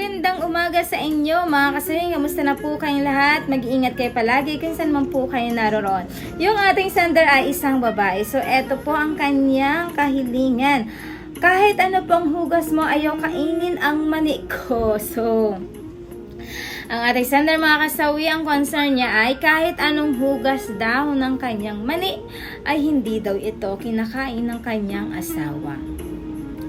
Magandang umaga sa inyo mga kasawi. Kamusta na po kayong lahat? Mag-iingat kayo palagi kung saan man po kayo naroon. Yung ating sender ay isang babae. So eto po ang kanyang kahilingan. Kahit ano pong hugas mo, ayaw kainin ang mani ko. So, ang ating sender mga kasawi, ang concern niya ay kahit anong hugas daw ng kanyang mani, ay hindi daw ito kinakain ng kanyang asawa.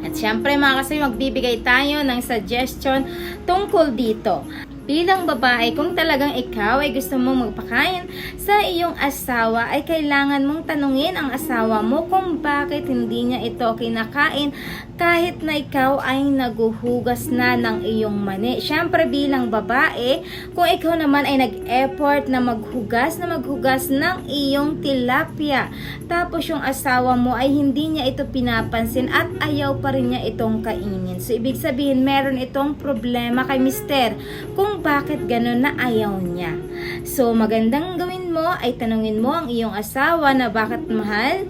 At syempre mga kasi magbibigay tayo ng suggestion tungkol dito. Bilang babae, kung talagang ikaw ay gusto mong magpakain sa iyong asawa, ay kailangan mong tanungin ang asawa mo kung bakit hindi niya ito kinakain kahit na ikaw ay naguhugas na ng iyong mani. Syempre bilang babae, kung ikaw naman ay nag-effort na maghugas na maghugas ng iyong tilapia, tapos yung asawa mo ay hindi niya ito pinapansin at ayaw pa rin niya itong kainin. So, ibig sabihin, meron itong problema kay mister kung bakit ganun na ayaw niya. So, magandang gawin mo ay tanungin mo ang iyong asawa na bakit mahal,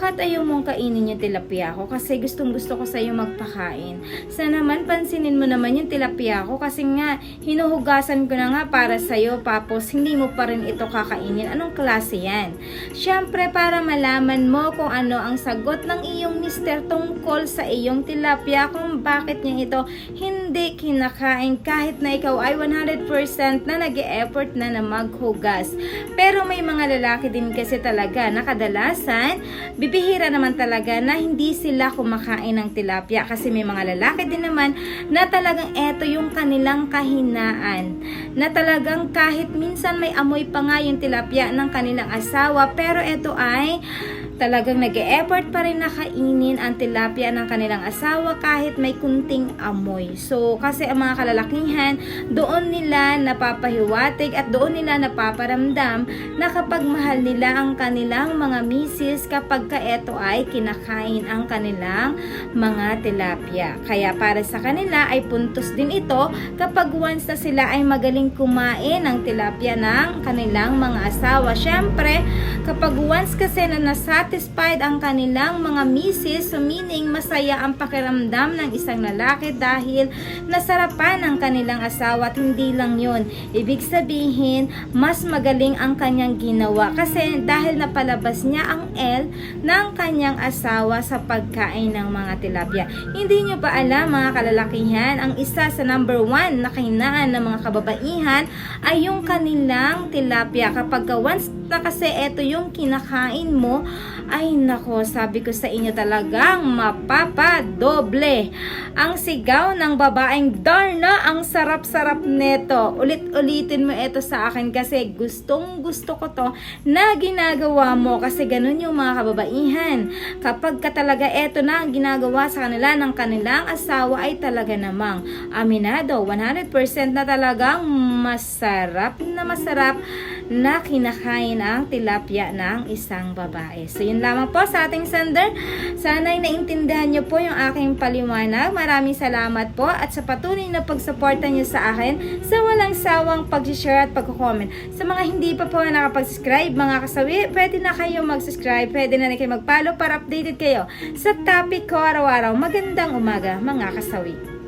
bakit ayaw mong kainin yung tilapia ko? Kasi gustong gusto ko sa iyo magpakain. Sa naman, pansinin mo naman yung tilapia ko kasi nga, hinuhugasan ko na nga para sa iyo tapos hindi mo pa rin ito kakainin. Anong klase yan? Siyempre, para malaman mo kung ano ang sagot ng iyong mister tungkol sa iyong tilapia kung bakit niya ito hindi kinakain kahit na ikaw ay 100% na nag effort na na maghugas. Pero may mga lalaki din kasi talaga na kadalasan, bibihira naman talaga na hindi sila kumakain ng tilapia kasi may mga lalaki din naman na talagang eto yung kanilang kahinaan. Na talagang kahit minsan may amoy pa nga yung tilapia ng kanilang asawa pero eto ay talagang nag effort pa rin na kainin ang tilapia ng kanilang asawa kahit may kunting amoy. So, kasi ang mga kalalakihan, doon nila napapahiwatig at doon nila napaparamdam na kapag mahal nila ang kanilang mga misis kapag ka eto ay kinakain ang kanilang mga tilapia. Kaya para sa kanila ay puntos din ito kapag once na sila ay magaling kumain ng tilapia ng kanilang mga asawa. Syempre, kapag once kasi na nasatisfied ang kanilang mga misis, so meaning masaya ang pakiramdam ng isang lalaki dahil nasarapan ang kanilang asawa at hindi lang yon. Ibig sabihin, mas magaling ang kanyang ginawa kasi dahil napalabas niya ang L ng kanyang asawa sa pagkain ng mga tilapia. Hindi nyo ba alam mga kalalakihan, ang isa sa number one na kahinaan ng mga kababaihan ay yung kanilang tilapia. Kapag ka once na kasi eto yung kinakain mo, ay nako, sabi ko sa inyo talagang mapapadoble. Ang sigaw ng babaeng Darna, ang sarap-sarap neto. Ulit-ulitin mo ito sa akin kasi gustong gusto ko to na ginagawa mo kasi ganun yung mga kababaihan. Kapag ka talaga eto na ang ginagawa sa kanila ng kanilang asawa ay talaga namang aminado, 100% na talagang masarap na masarap na kinakain ang tilapia ng isang babae. So, yun lamang po sa ating sender. Sana'y naintindihan niyo po yung aking paliwanag. Maraming salamat po at sa patuloy na pagsuporta niyo sa akin sa walang sawang pag-share at pag-comment. Sa mga hindi pa po nakapag-subscribe, mga kasawi, pwede na kayo mag-subscribe, pwede na rin kayo mag-follow para updated kayo sa topic ko araw-araw. Magandang umaga, mga kasawi.